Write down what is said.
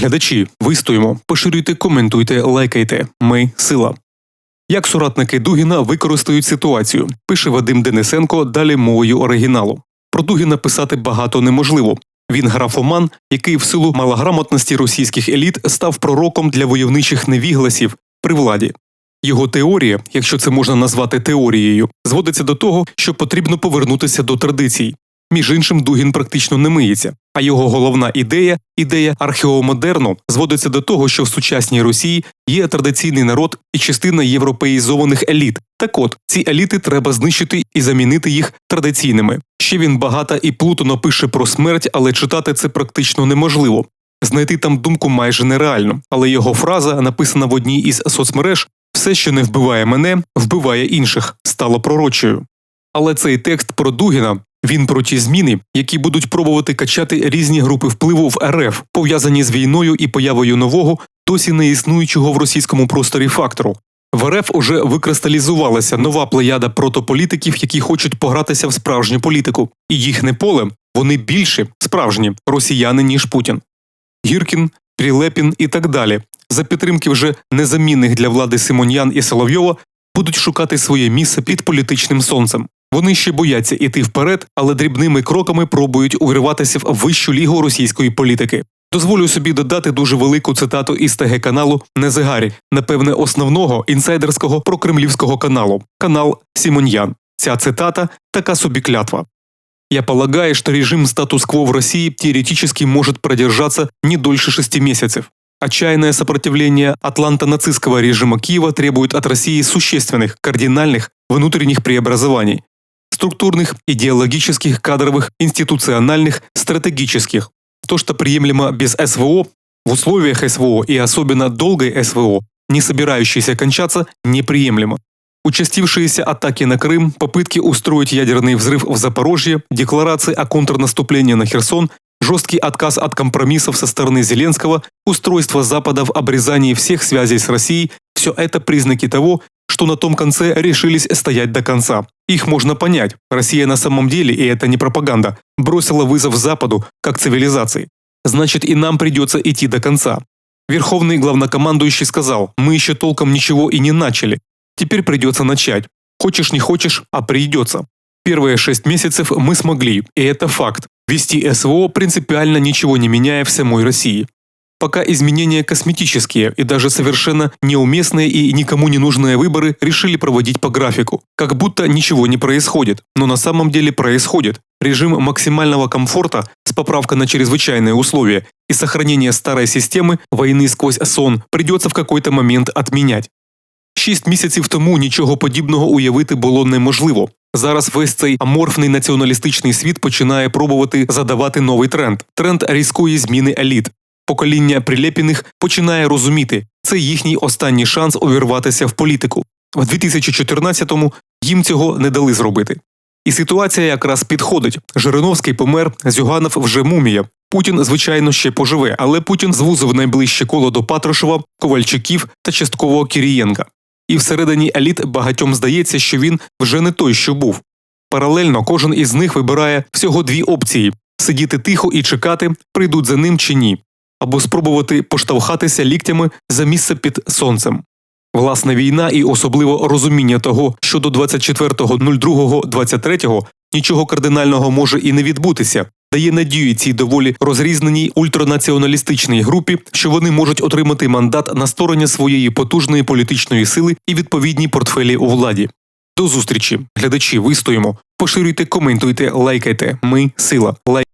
Глядачі, вистоїмо, поширюйте, коментуйте, лайкайте. Ми сила. Як соратники Дугіна використають ситуацію, пише Вадим Денисенко далі мовою оригіналу. Про Дугіна писати багато неможливо. Він графоман, який в силу малограмотності російських еліт став пророком для войовничих невігласів при владі. Його теорія, якщо це можна назвати теорією, зводиться до того, що потрібно повернутися до традицій. Між іншим, Дугін практично не миється, а його головна ідея, ідея археомодерну, зводиться до того, що в сучасній Росії є традиційний народ і частина європеїзованих еліт. Так от ці еліти треба знищити і замінити їх традиційними. Ще він багато і плутано пише про смерть, але читати це практично неможливо. Знайти там думку майже нереально, але його фраза, написана в одній із соцмереж, все, що не вбиває мене, вбиває інших, стало пророчою. Але цей текст про Дугіна він про ті зміни, які будуть пробувати качати різні групи впливу в РФ, пов'язані з війною і появою нового, досі не існуючого в російському просторі фактору. В РФ уже викристалізувалася нова плеяда протополітиків, які хочуть погратися в справжню політику, і їхне поле вони більше справжні росіяни ніж Путін. Гіркін, Прилепін і так далі, за підтримки вже незамінних для влади Симоньян і Соловйова, будуть шукати своє місце під політичним сонцем. Вони ще бояться іти вперед, але дрібними кроками пробують увірватися в вищу лігу російської політики. Дозволю собі додати дуже велику цитату із ТГ каналу Незигарі, напевне, основного інсайдерського прокремлівського каналу канал Сімоньян. Ця цитата така собі клятва. Я полагаю, что режим статус-кво в России теоретически может продержаться не дольше шести месяцев. Отчаянное сопротивление атланто-нацистского режима Киева требует от России существенных, кардинальных внутренних преобразований. Структурных, идеологических, кадровых, институциональных, стратегических. То, что приемлемо без СВО, в условиях СВО и особенно долгой СВО, не собирающейся кончаться, неприемлемо. Участившиеся атаки на Крым, попытки устроить ядерный взрыв в Запорожье, декларации о контрнаступлении на Херсон, жесткий отказ от компромиссов со стороны Зеленского, устройство Запада в обрезании всех связей с Россией – все это признаки того, что на том конце решились стоять до конца. Их можно понять. Россия на самом деле, и это не пропаганда, бросила вызов Западу как цивилизации. Значит, и нам придется идти до конца. Верховный главнокомандующий сказал, мы еще толком ничего и не начали. Теперь придется начать. Хочешь не хочешь, а придется. Первые шесть месяцев мы смогли, и это факт, вести СВО принципиально ничего не меняя в самой России. Пока изменения косметические и даже совершенно неуместные и никому не нужные выборы решили проводить по графику. Как будто ничего не происходит, но на самом деле происходит. Режим максимального комфорта с поправкой на чрезвычайные условия и сохранение старой системы войны сквозь сон придется в какой-то момент отменять. Шість місяців тому нічого подібного уявити було неможливо. Зараз весь цей аморфний націоналістичний світ починає пробувати задавати новий тренд тренд різкої зміни еліт. Покоління прилепіних починає розуміти, це їхній останній шанс увірватися в політику. В 2014-му їм цього не дали зробити. І ситуація якраз підходить. Жириновський помер, Зюганов вже мумія. Путін, звичайно, ще поживе, але Путін звузив найближче коло до Патрушева, Ковальчуків та частково Кірієнка. І всередині еліт багатьом здається, що він вже не той, що був. Паралельно кожен із них вибирає всього дві опції сидіти тихо і чекати, прийдуть за ним чи ні, або спробувати поштовхатися ліктями за місце під сонцем. Власна війна і особливо розуміння того, що до 24.02.23 нічого кардинального може і не відбутися, дає надію цій доволі розрізненій ультранаціоналістичній групі, що вони можуть отримати мандат на стороні своєї потужної політичної сили і відповідні портфелі у владі. До зустрічі, глядачі, вистоїмо, поширюйте, коментуйте, лайкайте. Ми сила. Лайк.